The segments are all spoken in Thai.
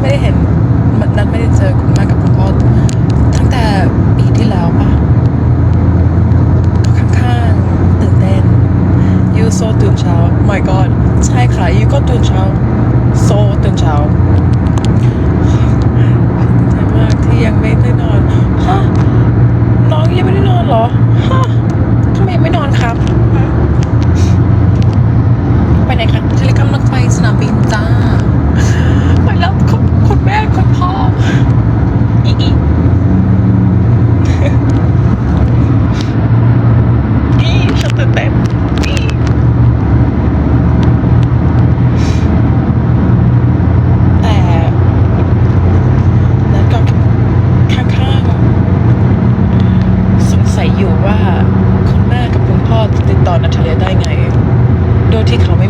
ไม่ได้เห็นนัดไม่ได้เจอคุณแม่กับคุณพ่อตั้งแต่ปีที่แล้วปะค่อนข้างตื่นเต้นยูโซตื่นเช้า my god ใช่ค่ะยูก็ตื่นเช้า সঠিক ক্রমে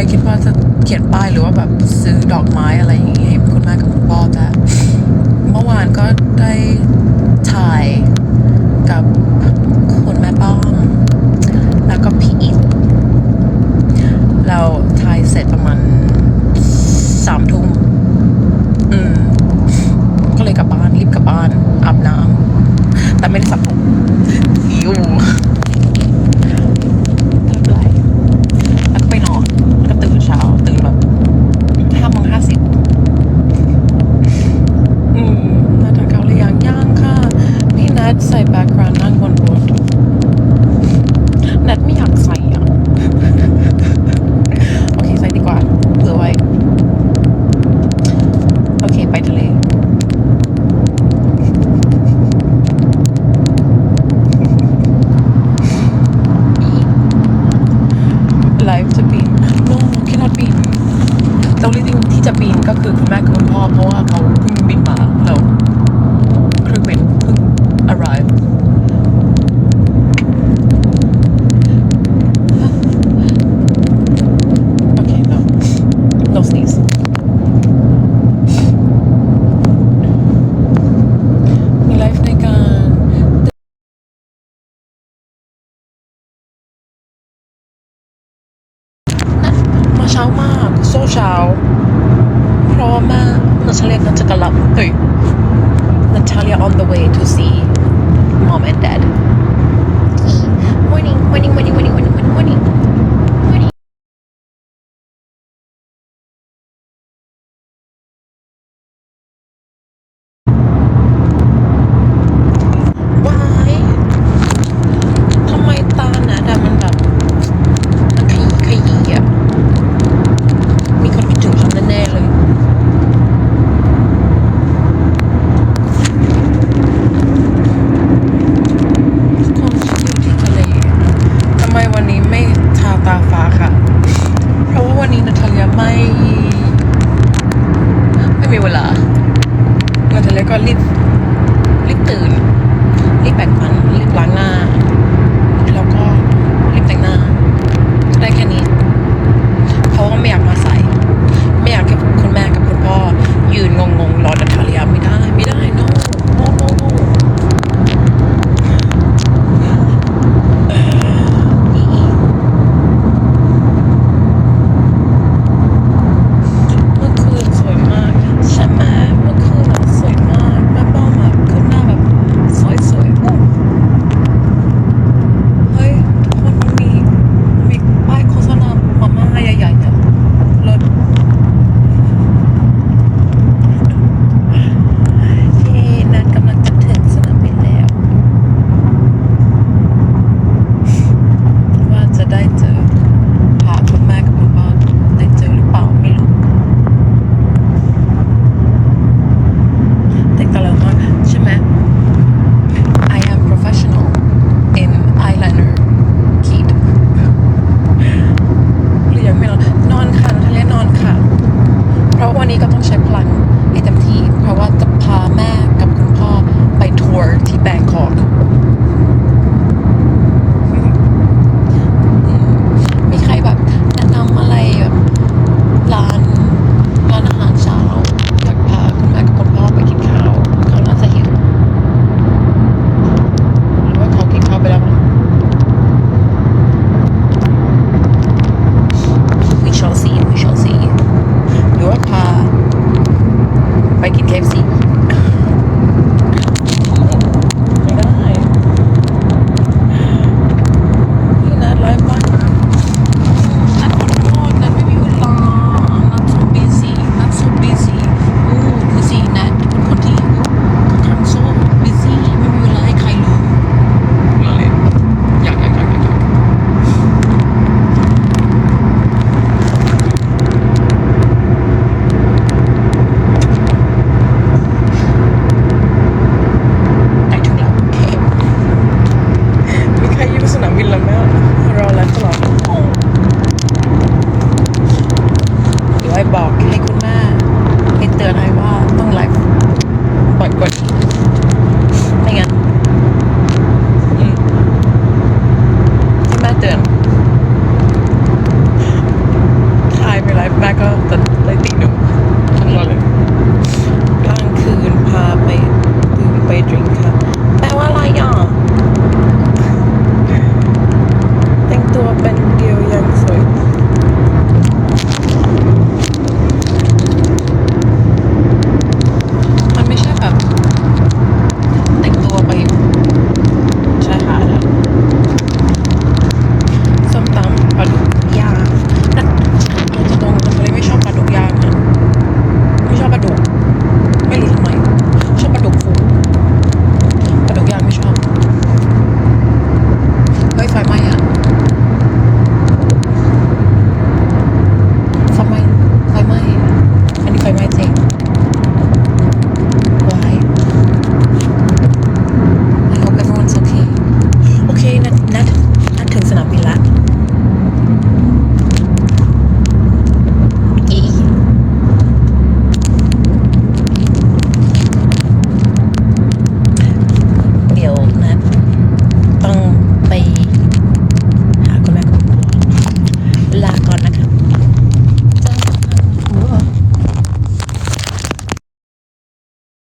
ยคิดว่าจะเขียนป้ายหรือว่าแบบซื้อดอกไม้อะไรอย่างเงี้ยให้คุณแม่กับคุณพ่อแต่เมื่อวานก็ได้ถ่ายกับคุณแม่ป้องแล้วก็พี่อิทเราถ่ายเสร็จประมาณ เช้าพร้อมมากนัทเลียก็จะกลับเฮ้ย Natalia on the way to see mom and dad. Morning, morning, morning, morning, morning, morning, morning. ีเวลาเราจะเล็กก็รีบรีบตื่นรีบแปรงฟัน KFC